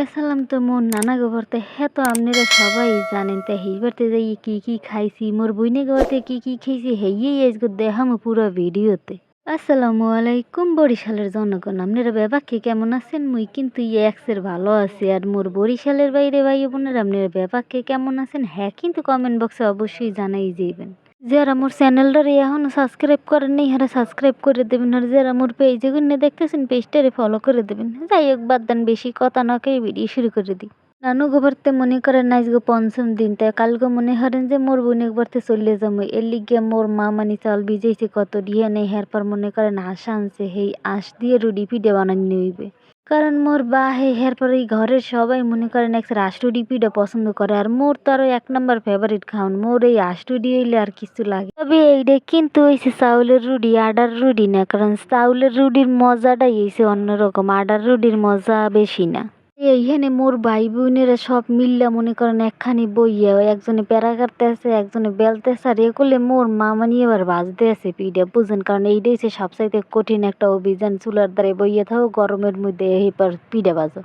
গেছিলাম তো মোর নানা গোবরতে হ্যাঁ তো আপনারা সবাই জানেন তা হেইবারতে যাই কি কি খাইছি, মোর বইনে গোবরতে কি কি খাইছি হেইয়েই আজকে দেখাম পুরো ভিডিওতে। আসসালামু আলাইকুম বরিশালের জনগণ আপনারা ব্যাপাকে কেমন আছেন? মুই কিন্তু এক্সের ভালো আছি, আর মোর বরিশালের বাইরে ভাই বোনের আপনারা ব্যাপাকে কেমন আছেন? হ্যাঁ কিন্তু কমেন্ট বক্সে অবশ্যই জানাই যাইবেন। যারা মোর চ্যানেলটারে এখনও সাবস্ক্রাইব করেন নাই হারা সাবস্ক্রাইব করে দেবেন। আর যারা মোর পেজে গুনে দেখতেছেন পেজটারে ফলো করে দেবেন। যাই হোক, বাদ দেন বেশি কথা না কে ভিডিও শুরু করে দিই। নানু গোবরতে মনে করেন আজ গো পঞ্চম দিন, তাই কালকে মনে করেন যে মোর বোন একবারতে চলে যাব। এর লিগে মোর মা মানি চাল ভিজাইছে, কত দিয়ে নেই হেরপর মনে করেন আশ আনছে সেই আশ দিয়ে রুডি পিঠে বানানি হইবে। কারণ মোর বা হে এই ঘরের সবাই মনে করেন এক রাষ্ট্রডি পিঠা পছন্দ করে, আর মোর তো আরও এক নম্বর ফেভারিট খাওন। মোর এই আষ্টুডি হইলে আর কিছু লাগে তবে এইটা কিন্তু হয়েছে চাউলের রুডি আডার রুডি না, কারণ চাউলের রুডির মজাটাই হয়েছে অন্যরকম, আডার রুডির মজা বেশি না। এইখানে মোর ভাই বোনেরা সব মিল্লা মনে করেন একখানি বইয়া একজনে প্যারা কাটতে আছে, একজনে বেলতেছে আর এ করলে মোর মা মানি এবার বাজতে আছে পিঠা বুঝেন কারণ এইটাই হচ্ছে সবচাইতে কঠিন একটা অভিযান, চুলার দ্বারে বইয়া থাকো, গরমের মধ্যে এবার পিঠা বাজো।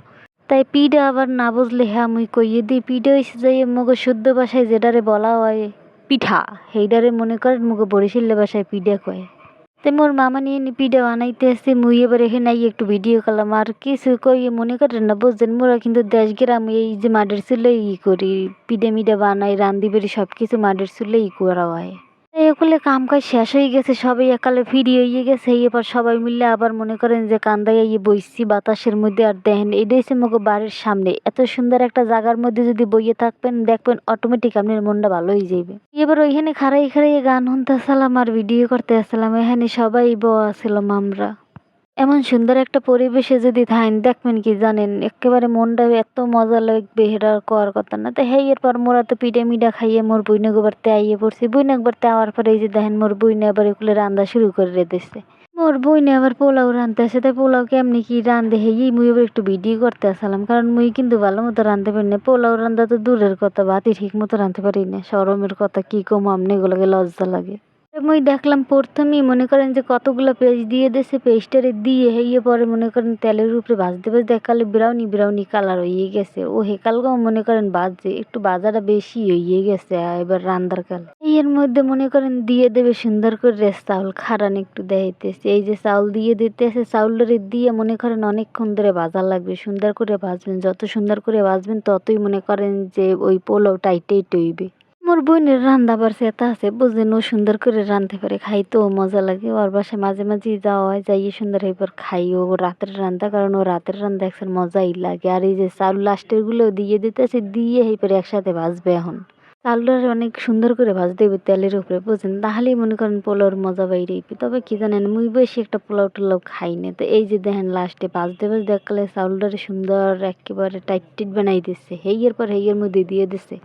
তাই পিঠা আবার না বুঝলে হ্যাঁ মুই কইয়ে দিই, পিঠা হয়েছে যাই মগো শুদ্ধ ভাষায় যেটারে বলা হয় পিঠা, সেইটারে মনে করেন মুগো বরিশাল্য ভাষায় পিঠা কয়। তো মোর মামা নিয়ে পিঠা বানাইতে আসছে মুই এবার এখানে একটু ভিডিও করলাম আর কিছু কই মনে করেন না বুঝছেন মোরা কিন্তু দেশ গ্রাম এই যে মাটির চুলে ই করি পিঠে মিঠে বানাই রান্ধি বেড়ি সব কিছু মাটির চুলে ই করা হয় এগুলো কাম কাজ শেষ হয়ে গেছে, সবাই একালে ফিরি হয়ে গেছে, এবার সবাই মিলে আবার মনে করেন যে কান্দায় ইয়ে বইছি, বাতাসের মধ্যে আর দেখেন, এটাই হচ্ছে মগো বাড়ির সামনে। এত সুন্দর একটা জায়গার মধ্যে যদি বইয়ে থাকবেন, দেখবেন অটোমেটিক আপনার মনটা ভালো হয়ে যাবে এবার ওইখানে খাড়াই খাড়াই গান শুনতে আসলাম আর ভিডিও করতে আসলাম, এখানে সবাই ব আসলাম আমরা। এমন সুন্দর একটা পরিবেশে যদি থাকেন, দেখবেন কি জানেন, একেবারে মনটা এত মজা লাগবে আর করার কথা না। তো হেই, এরপর মোরা তো পিঠে মিঠা খাইয়ে মোর বইনে গোবারতে আইয়ে পড়ছি। বইনে গোবারতে আওয়ার পরে এই যে দেখেন, মোর বইনে আবার এগুলো রান্না শুরু করে দিচ্ছে মোর বইনে আবার পোলাও রাঁধতে আসে তাই পোলাও কেমনি কি রাঁধে? হেই মুই আবার একটু ভিডিও করতে আসলাম, কারণ মুই কিন্তু ভালো মতো রাঁধতে পারি না। পোলাও রান্না তো দূরের কথা, ভাতই ঠিক মতো রাঁধতে পারি না। সরমের কথা কি কম, আমনে এগুলোকে লজ্জা লাগে। মুই দেখলাম প্রথমেই মনে করেন যে কতগুলো পেজ দিয়ে দিয়েছে পেজটারে দিয়ে হেয়ে পরে মনে করেন তেলের উপরে ভাজতে ভাজতে একালে ব্রাউনি ব্রাউনি কালার হয়ে গেছে। ও হেকালকেও মনে করেন বাজছে একটু বাজাটা বেশি হয়ে গেছে এবার রান্দার কাল। এর মধ্যে মনে করেন দিয়ে দেবে সুন্দর করে চাউল, খারান একটু দেখাইতেছে। এই যে চাউল দিয়ে দিতেছে, চাউলটারে দিয়ে মনে করেন অনেকক্ষণ ধরে ভাজা লাগবে। সুন্দর করে ভাজবেন, যত সুন্দর করে ভাজবেন ততই মনে করেন যে ওই পোলাও টাইটেই টইবে মোর বোনের রান্না সেটা আছে বুঝলেন ও সুন্দর করে রাঁধতে পারে, খাইতেও মজা লাগে, ওর বাসায় মাঝে মাঝে যাওয়া হয় যাইয়ে সুন্দর এবার খাই ও রাতের রান্না, কারণ ও রাতের রান্না একসাথে মজাই লাগে, আর এই যে চাউল লাস্টেরগুলো দিয়ে দিতেছে, দিয়ে এইপরে একসাথে ভাজবে এখন। চালটা অনেক সুন্দর করে ভাজতে হবে তেলের উপরে, বুঝছেন? তাহলেই মনে করেন পোলাওর মজা বাইরে তবে কি জানেন, মুই বেশি একটা পোলাও টোলাও খাই না, তো এই যে দেখেন লাস্টে ভাজতে ভাজতে দেখালে চাউলটারে সুন্দর একেবারে টাইট টাইট বানাই দিচ্ছে, হেইয়ের পর হেইয়ের মধ্যে দিয়ে দিচ্ছে।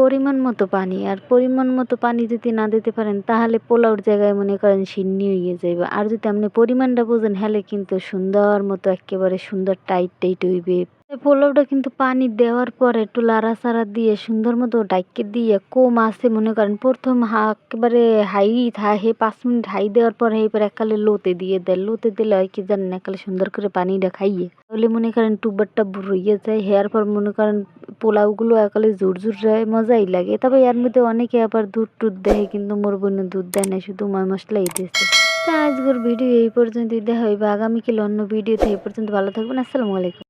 পরিমাণ মতো পানি, আর পরিমাণ মতো পানি যদি না দিতে পারেন, তাহলে পোলাওর জায়গায় মনে করেন সিন্নি হয়ে যাবে আর যদি আপনি পরিমাণটা বোঝেন হলে কিন্তু সুন্দর মতো একেবারে সুন্দর টাইট টাইট হইবে। পোলাওটা কিন্তু পানি দেওয়ার পরে একটু লাড়াচাড়া দিয়ে, সুন্দর মতো ডাইকে দিয়ে কম আসে মনে করেন প্রথম একেবারে হাই হে পাঁচ মিনিট হাই দেওয়ার পরে এবার একালে লোতে দিয়ে দেয় লোতে দিলে হয় কি জানেন একালে সুন্দর করে পানিটা খাইয়ে। তাহলে মনে করেন টুবারটা রইয়ে যায়, হেয়ার পর মনে করেন পোলাওগুলো একালে জোর জোর রয়ে মজাই লাগে। তবে এর মধ্যে অনেকে আবার দুধ টুধ দেয়, কিন্তু মোর বোনে দুধ দেয় না, শুধু ময় মশলাই দিয়েছে। তা আজকের ভিডিও এই পর্যন্তই, দেখা হইবে আগামীকাল অন্য ভিডিওতে, এই পর্যন্ত ভালো থাকবেন, আসসালামু আলাইকুম।